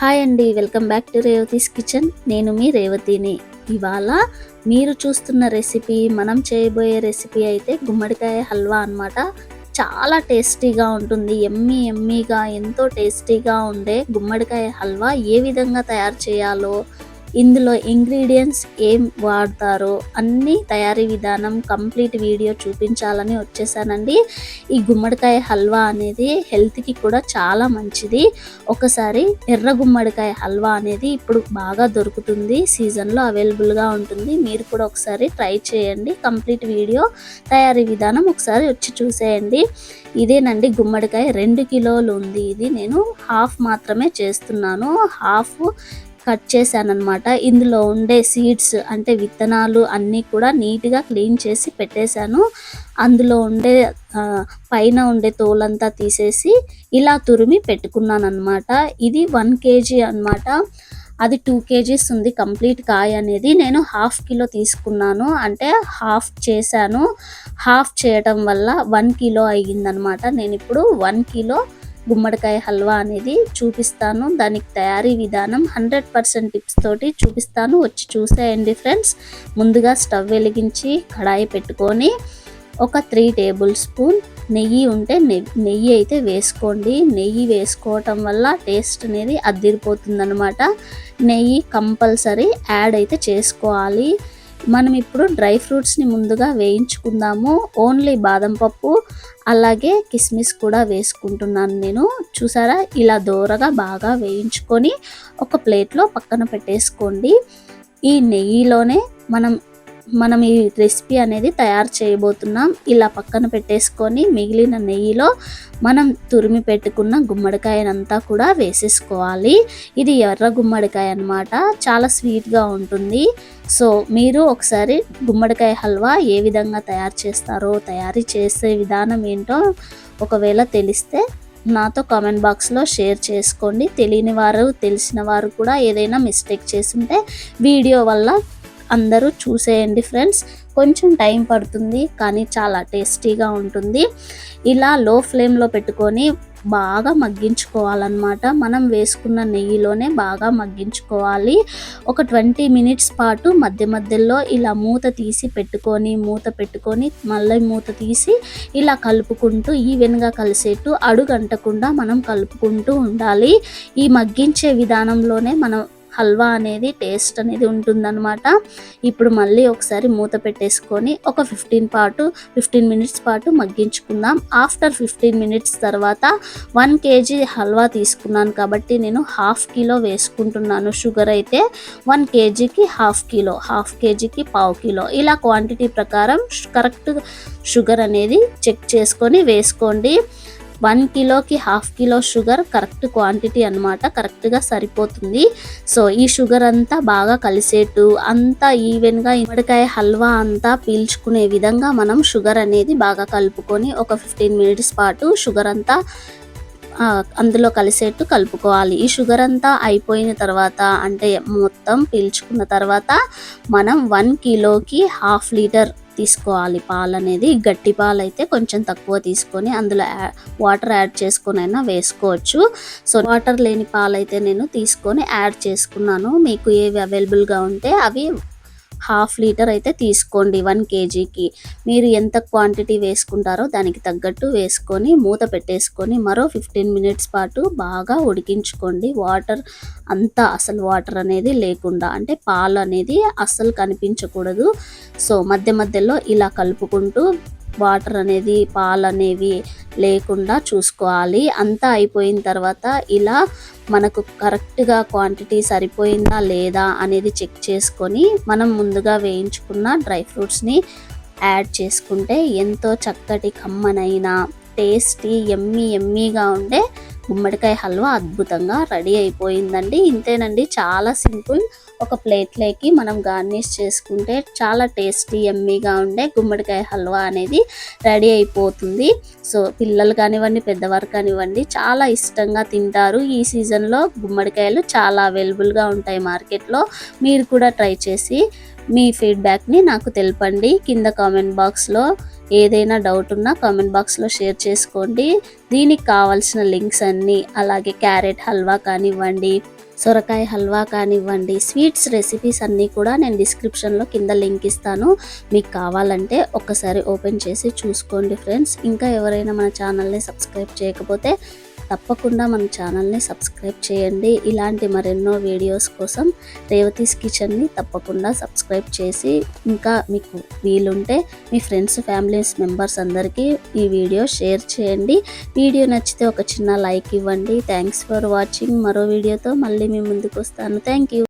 Hi అండి welcome back to Revathi's kitchen. నేను మీ రేవతిని. ఇవాళ మీరు చూస్తున్న రెసిపీ మనం చేయబోయే రెసిపీ అయితే గుమ్మడికాయ హల్వా అన్నమాట. చాలా టేస్టీగా ఉంటుంది. ఎమ్మీ ఎమ్మీగా ఎంతో టేస్టీగా ఉండే గుమ్మడికాయ హల్వా ఏ విధంగా తయారు చేయాలో ఇందులో ఇంగ్రీడియంట్స్ ఏం వాడతారో అన్ని తయారీ విధానం కంప్లీట్ వీడియో చూపించాలని వచ్చేసానండి. ఈ గుమ్మడికాయ హల్వా అనేది హెల్త్కి కూడా చాలా మంచిది. ఒకసారి ఎర్ర గుమ్మడికాయ హల్వా అనేది ఇప్పుడు బాగా దొరుకుతుంది. సీజన్లో అవైలబుల్గా ఉంటుంది. మీరు కూడా ఒకసారి ట్రై చేయండి. కంప్లీట్ వీడియో తయారీ విధానం ఒకసారి వచ్చి చూసేయండి. ఇదేనండి గుమ్మడికాయ రెండు కిలోలు ఉంది. ఇది నేను హాఫ్ మాత్రమే చేస్తున్నాను. హాఫ్ కట్ చేశానమాట ఇందులో ఉండే సీడ్స్ అంటే విత్తనాలు అన్నీ కూడా నీట్గా క్లీన్ చేసి పెట్టేశాను. అందులో ఉండే పైన ఉండే తోలంతా తీసేసి ఇలా తురిమి పెట్టుకున్నాను అనమాట ఇది వన్ కేజీ అనమాట అది టూ కేజీస్ ఉంది కంప్లీట్ కాయ అనేది. నేను హాఫ్ కిలో తీసుకున్నాను. అంటే హాఫ్ చేశాను. హాఫ్ చేయటం వల్ల వన్ కిలో అయ్యిందనమాట నేను ఇప్పుడు వన్ కిలో గుమ్మడికాయ హల్వా అనేది చూపిస్తాను. దానికి తయారీ విధానం హండ్రెడ్ పర్సెంట్ టిప్స్ తోటి చూపిస్తాను. వచ్చి చూసేయండి ఫ్రెండ్స్. ముందుగా స్టవ్ వెలిగించి కడాయి పెట్టుకొని ఒక త్రీ టేబుల్ స్పూన్ నెయ్యి ఉంటే నెయ్యి అయితే వేసుకోండి. నెయ్యి వేసుకోవటం వల్ల టేస్ట్ అనేది అద్దిరిపోతుంది అనమాట నెయ్యి కంపల్సరీ యాడ్ అయితే చేసుకోవాలి. మనం ఇప్పుడు డ్రై ఫ్రూట్స్ని ముందుగా వేయించుకుందాము. ఓన్లీ బాదం పప్పు అలాగే కిస్మిస్ కూడా వేసుకుంటున్నాను నేను. చూసారా? ఇలా దోరగా బాగా వేయించుకొని ఒక ప్లేట్లో పక్కన పెట్టేసుకోండి. ఈ నెయ్యిలోనే మనం మనం ఈ రెసిపీ అనేది తయారు చేయబోతున్నాం. ఇలా పక్కన పెట్టేసుకొని మిగిలిన నెయ్యిలో మనం తురిమి పెట్టుకున్న గుమ్మడికాయనంతా కూడా వేసేసుకోవాలి. ఇది ఎర్ర గుమ్మడికాయ అనమాట చాలా స్వీట్గా ఉంటుంది. సో మీరు ఒకసారి గుమ్మడికాయ హల్వా ఏ విధంగా తయారు చేస్తారో తయారీ చేసే విధానం ఏంటో ఒకవేళ తెలిస్తే నాతో కామెంట్ బాక్స్లో షేర్ చేసుకోండి. తెలియని వారు తెలిసిన వారు కూడా ఏదైనా మిస్టేక్ చేస్తుంటే వీడియో వల్ల అందరూ చూసేయండి ఫ్రెండ్స్. కొంచెం టైం పడుతుంది కానీ చాలా టేస్టీగా ఉంటుంది. ఇలా లో ఫ్లేమ్లో పెట్టుకొని బాగా మగ్గించుకోవాలన్నమాట. మనం వేసుకున్న నెయ్యిలోనే బాగా మగ్గించుకోవాలి. ఒక ట్వంటీ మినిట్స్ పాటు మధ్య మధ్యలో ఇలా మూత తీసి పెట్టుకొని మూత పెట్టుకొని మళ్ళీ మూత తీసి ఇలా కలుపుకుంటూ ఈవెన్గా కలిసేట్టు అడుగంటకుండా మనం కలుపుకుంటూ ఉండాలి. ఈ మగ్గించే విధానంలోనే మనం హల్వా అనేది టేస్ట్ అనేది ఉంటుందన్నమాట. ఇప్పుడు మళ్ళీ ఒకసారి మూత పెట్టేసుకొని ఒక ఫిఫ్టీన్ పాటు ఫిఫ్టీన్ మినిట్స్ పాటు మగ్గించుకుందాం. ఆఫ్టర్ ఫిఫ్టీన్ మినిట్స్ తర్వాత వన్ కేజీ హల్వా తీసుకున్నాను కాబట్టి నేను హాఫ్ కిలో వేసుకుంటున్నాను. షుగర్ అయితే వన్ కేజీకి హాఫ్ కిలో హాఫ్ కేజీకి పావు కిలో. ఇలా క్వాంటిటీ ప్రకారం కరెక్ట్ షుగర్ అనేది చెక్ చేసుకొని వేసుకోండి. వన్ కిలోకి half kilo sugar correct quantity అనమాట కరెక్ట్గా సరిపోతుంది. సో ఈ షుగర్ అంతా బాగా కలిసేట్టు అంతా ఈవెన్గా ఇమ్మడికాయ హల్వా అంతా పీల్చుకునే విధంగా మనం షుగర్ అనేది బాగా కలుపుకొని ఒక ఫిఫ్టీన్ మినిట్స్ పాటు షుగర్ అంతా అందులో కలిసేట్టు కలుపుకోవాలి. ఈ షుగర్ అంతా అయిపోయిన తర్వాత అంటే మొత్తం పీల్చుకున్న తర్వాత మనం వన్ కిలోకి హాఫ్ లీటర్ తీసుకోవాలి. పాలు అనేది గట్టి పాలు అయితే కొంచెం తక్కువ తీసుకొని అందులో వాటర్ యాడ్ చేసుకొని అయినా వేసుకోవచ్చు. సో వాటర్ లేని పాలు అయితే నేను తీసుకొని యాడ్ చేసుకున్నాను. మీకు ఏవి అవైలబుల్గా ఉంటే అవి హాఫ్ లీటర్ అయితే తీసుకోండి వన్ కేజీకి. మీరు ఎంత క్వాంటిటీ వేసుకుంటారో దానికి తగ్గట్టు వేసుకొని మూత పెట్టేసుకొని మరో ఫిఫ్టీన్ మినిట్స్ పాటు బాగా ఉడికించుకోండి. వాటర్ అంతా అసలు వాటర్ అనేది లేకుండా అంటే పాలు అనేది అస్సలు కనిపించకూడదు. సో మధ్య మధ్యలో ఇలా కలుపుకుంటూ వాటర్ అనేది పాలు అనేవి లేకుండా చూసుకోవాలి. అంతా అయిపోయిన తర్వాత ఇలా మనకు కరెక్ట్గా క్వాంటిటీ సరిపోయిందా లేదా అనేది చెక్ చేసుకొని మనం ముందుగా వేయించుకున్న డ్రై ఫ్రూట్స్ని యాడ్ చేసుకుంటే ఎంతో చక్కటి కమ్మనైన టేస్టీ ఎమ్మీ ఎమ్మీగా ఉండే గుమ్మడికాయ హల్వా అద్భుతంగా రెడీ అయిపోయిందండి. ఇంతేనండి చాలా సింపుల్. ఒక ప్లేట్లోకి మనం గార్నిష్ చేసుకుంటే చాలా టేస్టీ ఎమ్మీగా ఉండే గుమ్మడికాయ హల్వా అనేది రెడీ అయిపోతుంది. సో పిల్లలు కానివ్వండి పెద్దవారు కానివ్వండి చాలా ఇష్టంగా తింటారు. ఈ సీజన్లో గుమ్మడికాయలు చాలా అవైలబుల్గా ఉంటాయి మార్కెట్లో. మీరు కూడా ట్రై చేసి మీ ఫీడ్బ్యాక్ని నాకు తెలపండి. కింద కామెంట్ బాక్స్లో ఏదైనా డౌట్ ఉన్నా కామెంట్ బాక్స్లో షేర్ చేసుకోండి. దీనికి కావాల్సిన లింక్స్ అన్నీ అలాగే క్యారెట్ హల్వా కానివ్వండి సొరకాయ హల్వా కానివ్వండి స్వీట్స్ రెసిపీస్ అన్నీ కూడా నేను డిస్క్రిప్షన్లో కింద లింక్ ఇస్తాను. మీకు కావాలంటే ఒక్కసారి ఓపెన్ చేసి చూసుకోండి ఫ్రెండ్స్ ఇంకా ఎవరైనా మన ఛానల్ని సబ్స్క్రైబ్ చేయకపోతే తప్పకుండా మన ఛానల్ని సబ్స్క్రైబ్ చేయండి. ఇలాంటి మరెన్నో వీడియోస్ కోసం రేవతీస్ కిచెన్ని తప్పకుండా సబ్స్క్రైబ్ చేసి ఇంకా మీకు వీలుంటే మీ ఫ్రెండ్స్ ఫ్యామిలీస్ మెంబర్స్ అందరికీ ఈ వీడియో షేర్ చేయండి. వీడియో నచ్చితే ఒక చిన్న లైక్ ఇవ్వండి. Thanks for watching. మరో వీడియోతో మళ్ళీ మీ ముందుకు వస్తాను. Thank you.